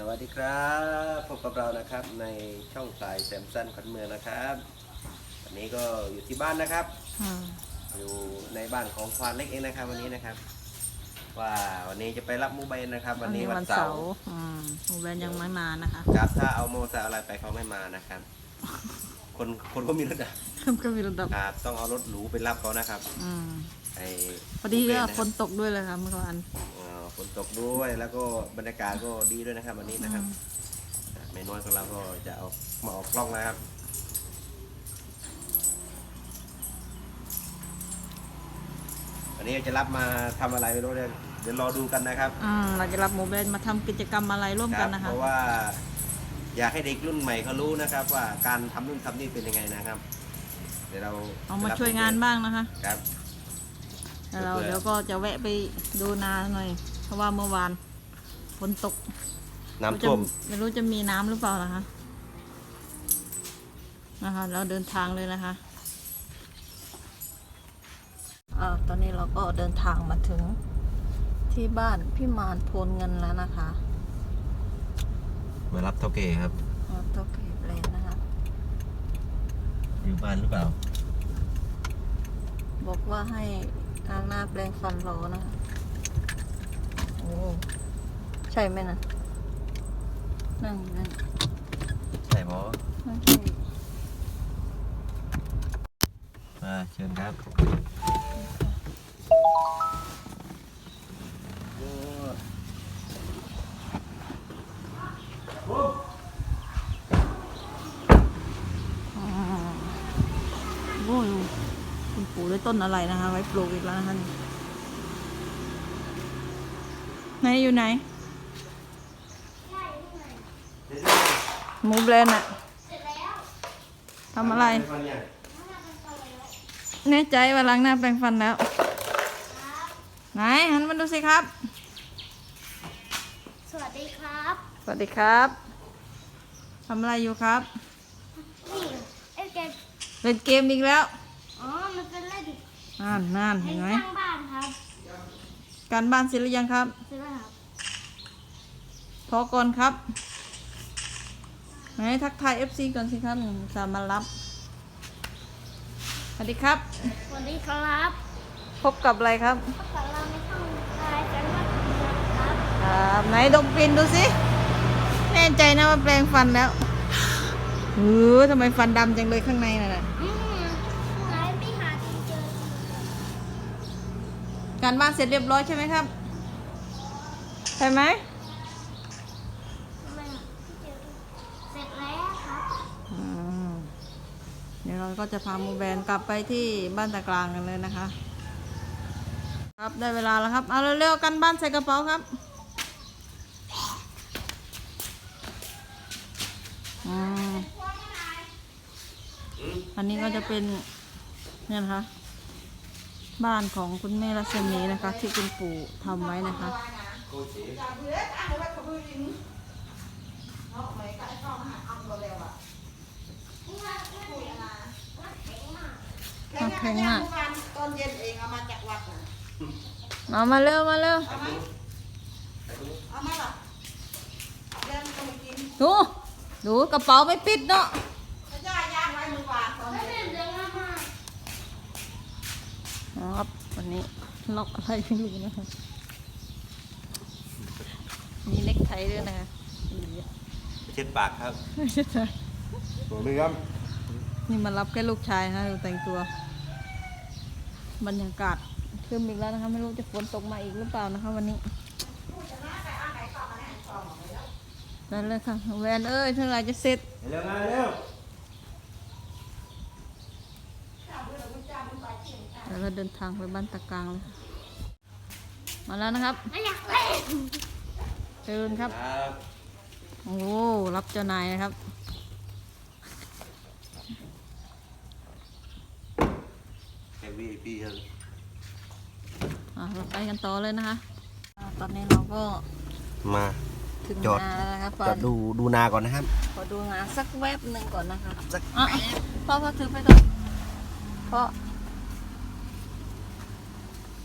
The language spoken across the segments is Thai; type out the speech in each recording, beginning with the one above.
สวัสดีครับพบกับเรานะครับในช่องสายแซมสันขวัญเมืองนะครับวันนี้ก็อยู่ที่บ้านนะครับ อืมอยู่ในบ้านของควานเล็กเองนะครับ วันนี้นะครับ ว่าวันนี้จะไปรับมูเบนนะครับ วันนี้วันเสาร์อืมหมูแบรนด์ยังไม่มานะคะครับถ้าเอาโมอเตอร์ไซค์อะไรไปเขาไม่มานะครับ คนคนก็มีรถอะก็มีระดับครับต้องเอารถหรูไปรับเขานะครับ อืม ไอ้พอดีมูเบก็นะฝนตกด้วยเลยค่ะเมื่อวานอ่าฝนตกด้วยแล้วก็บรรยากาศก็ดีด้วยนะครับ วันนี้นะครับอืมเมนูของเราก็จะเอามาออกกล้องนะครับวันนี้จะรับมาทำอะไรไม่รู้เดี๋ยวเดี๋ยวรอดูกันนะครับอืมเราจะรับหมูแบรนด์มาทำกิจกรรมอะไรร่วมคกัรันนะเพคะราะว่า อยากให้เด็กรุ่นใหม่เขารู้นะครับ ว่าการทำนู่นทำนี่เป็นยังไงนะครับ เดี๋ยวเราเอามาช่วยงานบ้างนะคะ ครับ แล้วเราเพื่อเดี๋ยวก็จะแวะไปดูนาหน่อย เพราะว่าเมื่อวานฝนตกน้ำท่วมไม่รู้จะมีน้ำหรือเปล่านะคะ นะคะ เราเดินทางเลยนะคะอ่าตอนนี้เราก็เดินทางมาถึงที่บ้านพี่มานโพลเงินแล้วนะคะมารับเท่าเกครับออโตเกตเลนนะคะอยู่บ้านหรือเปล่า บอกว่าให้ล้างหน้าแปรงฟันรอนะคะโอ้ใช่ไหมนะนั่งอยู่นั่นใช่หมอไม่ใช่มาเชิญครับอ่าโอ้ยคุณปู่ได้ ต้นอะไรนะคะ ไว้ปลูกอีกแล้วนะคะนี่ไหนอยู่ไหนหมูแบรนด์อะทำอะไร แน่ใจว่าล้างหน้าแปรงฟันแล้ว ไหนหันมาดูสิครับ สวัสดีครับ สวัสดีครับทำอะไรอยู่ครับนี่เอ้ยแกเล่นเกมอีกแล้ว อ๋อ มันเป็นเล่น นั่นนั่นให้เห็นไหมสร้างบ้านครับการบ้านเสร็จหรือยังครับใช่ไหมครับพอก่อนครับไหนทักทาย FC ก่อนสิครับหนึ่งสามมารับสวัสดีครับ สวัสดีครับพบกับอะไรครับพบกับเราในช่องรายกันว่าครับครับไหนดมกลิ่นดูสิแน่ใจนะว่าแปรงฟันแล้วเออทำไมฟันดำจังเลยข้างในน่ะนะ อืมไหนไปหาจนเจอ การบ้านเสร็จเรียบร้อยใช่ไหมครับ ใช่ไหมทำไมอะพี่เจอเสร็จแล้วครับอืมเดี๋ยวเราก็จะพาโมแบนกลับไปที่บ้านตะกลางกันเลยนะคะ ครับได้เวลาแล้วครับ เอาเร็วๆกันบ้านใส่กระเป๋าครับอืมอันนี้ก็จะเป็นเนี่ยนะคะ บ้านของคุณแม่รัศมีนะคะ ที่คุณปู่ทำไว้นะคะโอเคมาก ตอนเย็นเองเอามาจากวัดนะเอามาเร็วมาเร็วเอาไหมเอามาล่ะเดินไปกิน ดู ดูกระเป๋าไม่ปิดเนาะ พระเจ้าย่างไว้มือวานตอน ไม่ เย็น เป็นเรื่องมาก ครับ วันนี้ล็อกอะไรไม่รู้นะคะมีเน็กไทด้วยนะคะเช็ดปากครับไม่ใช่ใช่ตัวเรือมนี่มารับแค่ลูกชายนะดูแต่งตัว บรรยากาศครึมอีกแล้วนะคะไม่รู้จะฝนตกมาอีกหรือเปล่านะคะ วันนี้นั่นเลยค่ะแวนเอ้ยเท่าไหรจะเสร็จเร็วมาเร็ว แล้วเราเดินทางไปบ้านตะกลางเลยค่ะมาแล้วนะครับไม่อยากเล่นเชิญครับ ครับโอ้รับเจ้านายนะครับเฮฟวี่พี่ครับอะเราไปกันต่อเลยนะคะอ่าตอนนี้เราก็มา ถึงจอด นาแล้วนะครับจอดดูดูนาก่อนนะครับ ขอดูงานสักแวบหนึ่งก่อนนะคะสัก อะพ่อพ่อถือไปก่อนพ่อ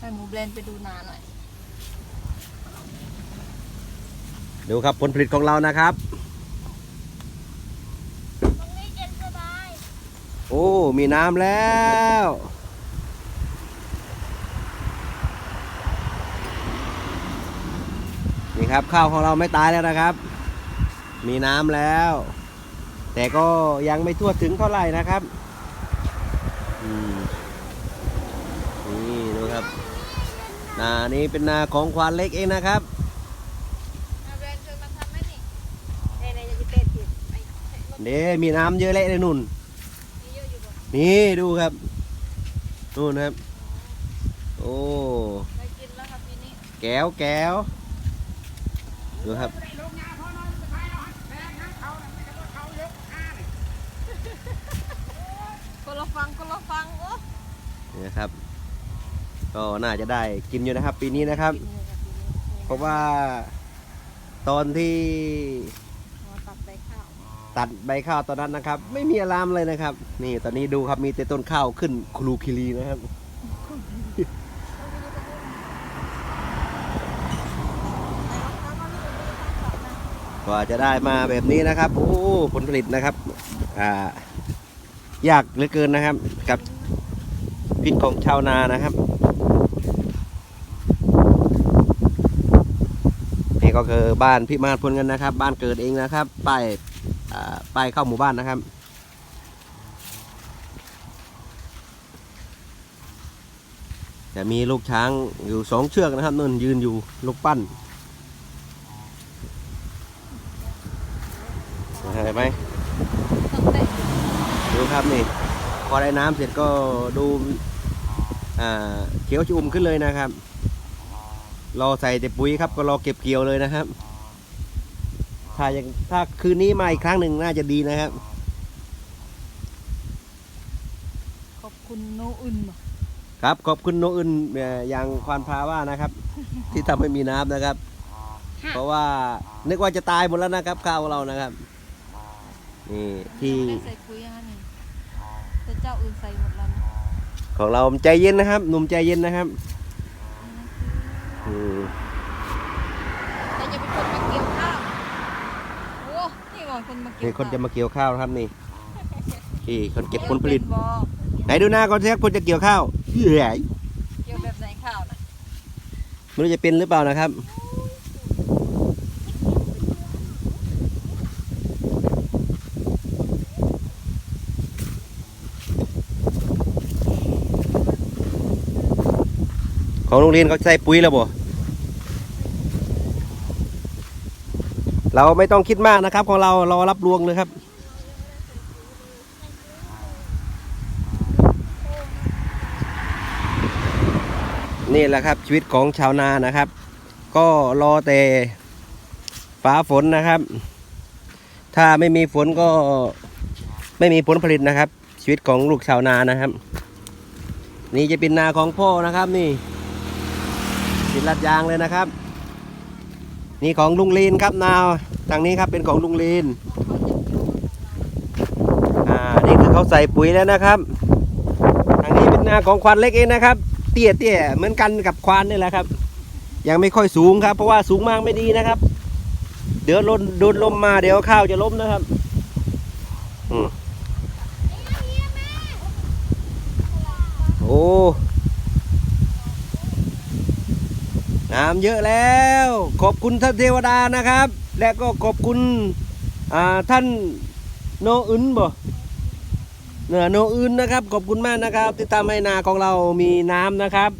ให้หมูเบรนไปดูนาหน่อย ดูครับผลผลิตของเรานะครับ ตรงนี้เย็นสบาย โอ้ มีน้ำแล้ว นี่ครับข้าวของเราไม่ตายแล้วนะครับ มีน้ำแล้ว แต่ก็ยังไม่ทั่วถึงเท่าไหร่นะครับอืมนี่ดูครับ นานี้เป็นนาของควานเล็กเองนะครับแบรนด์เคยมาทำไหมนี่เอ้ยจะเป็นติดไอ้รถเด้มีน้ำเยอะเละเลยนุ่นมีเยอะอยู่บ่นี่ดูครับนู่นครับ โอ้ได้กินแล้วครับปีนี้แก้วแก้วดูครับคนละฟังคนละฟังโอ้นี่นะครับ ก็น่าจะได้กินอยู่นะครับ ปีนี้นะครับ เพราะว่าตอนที่มาตัดใบข้าวตัดใบข้าวตอนนั้นนะครับ ไม่มีอารามเลยนะครับ นี่ตอนนี้ดูครับมีแต่ต้นข้าวขึ้นครูคิรีนะครับกว่าจะได้มาแบบนี้นะครับ โอ้ผลผลิตนะครับ อ่ายากเหลือเกินนะครับ กับพิษของชาวนานะครับ ก็คือบ้านพิมาพลกันนะครับ บ้านเกิดเองนะครับป้ายป้ายเข้าหมู่บ้านนะครับจะมีลูกช้างอยู่สองเชือกนะครับนั่นยืนอยู่ลูกปั้นเห็นไหมดูครับนี่ พอได้น้ำเสร็จก็ดูเขียวชุ่มขึ้นเลยนะครับ รอใส่แต่ปุ๋ยครับก็รอเก็บเกี่ยวเลยนะครับ ถ้ายังถ้าคืนนี้มาอีกครั้งหนึ่งน่าจะดีนะครับ ขอบคุณโนอุ่นบ่ครับขอบคุณโนอื่นเอ่ออย่างควานพาว่านะครับ ที่ทำให้มีน้ำนะครับ เพราะว่านึกว่าจะตายหมดแล้วนะครับข้าวเรานะครับนี่ที่ไม่ได้ใส่ปุ๋ยอย่างนั้นนี่แต่เจ้าอื่นใส่หมดแล้วนะของเราใจเย็นนะครับ หนุ่มใจเย็นนะครับอืม แต่จะเป็นคนมาเกี่ยวข้าวโอ้นี่ก่อน คนมาเกี่ยวนี่คนจะมาเกี่ยวข้าวนะครับนี่นี่คนเก็บผลผลิตเกี่ยวเป็นบ่ไหนดูหน้าก่อนสิครับคนจะเกี่ยวข้าวเหี้ยเกี่ยวแบบไหนข้าวนะไม่รู้จะเป็นหรือเปล่านะครับของโรงเรียนเขาใส่ปุ๋ยแล้วบ่ เราไม่ต้องคิดมากนะครับ ของเรารอรับรวงเลยครับ นี่แหละครับชีวิตของชาวนานะครับ ก็รอแต่ฟ้าฝนนะครับ ถ้าไม่มีฝนก็ไม่มีผลผลิตนะครับ ชีวิตของลูกชาวนานะครับ นี่จะเป็นนาของพ่อนะครับ นี่ติดลัดยางเลยนะครับ นี่ของลุงลีนครับนาวทางนี้ครับเป็นของลุงลีนอ่านี่คือเขาใส่ปุ๋ยแล้วนะครับทางนี้เป็นนาของควานเล็กเองนะครับ เตี้ยเตี้ยเหมือนกันกับควานนี่แหละครับ ยังไม่ค่อยสูงครับ เพราะว่าสูงมากไม่ดีนะครับ เดี๋ยวลนโดนลมมาเดี๋ยวข้าวจะล้มนะครับอืโอ้ น้ำเยอะแล้ว ขอบคุณท่านเทวดานะครับ และก็ขอบคุณท่านโนอึนบ่เนือโนอื่นนะครับ ขอบคุณมากนะครับ ที่ทำให้นาของเรามีน้ำนะครับ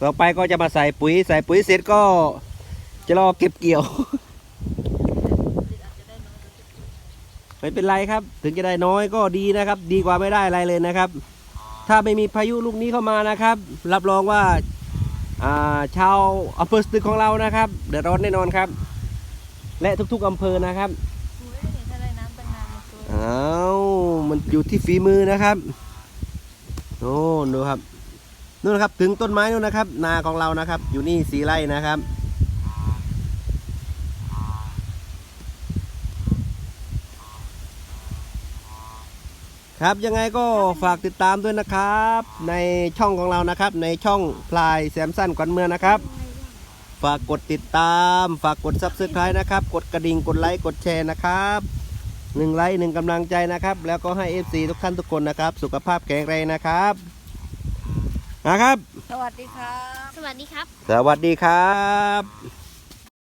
ต่อไปก็จะมาใส่ปุ๋ย ใส่ปุ๋ยเสร็จก็จะรอเก็บเกี่ยว ไม่เป็นไรครับ ถึงจะได้น้อยก็ดีนะครับ ดีกว่าไม่ได้อะไรเลยนะครับ ถ้าไม่มีพายุลูกนี้เข้ามานะครับ รับรองว่า ชาวอำเภอสตึกของเรานะครับ เดือดร้อนแน่นอนครับ และทุกๆอำเภอนะครับสวยนี่ถ้าได้น้ำตั้งนานมันสวยอ้าวมันอยู่ที่ฝีมือนะครับโน่นดูครับนู่นนะครับถึงต้นไม้นู่นนะครับ นาของเรานะครับ อยู่นี่สีไร่นะครับ ครับยังไงก็ฝากติดตามด้วยนะครับ ในช่องของเรานะครับ ในช่องพลายแซมสันก่อนเมืองนะครับ ฝากกดติดตาม ฝากกด subscribe นะครับ กดกระดิ่งกดไลค์กดแชร์นะครับหนึ่งไลค์หนึ่งกำลังใจนะครับ แล้วก็ให้ FC ทุกท่านทุกคนนะครับ สุขภาพแข็งแรงนะครับนะครับ สวัสดีครับ สวัสดีครับ สวัสดีครับ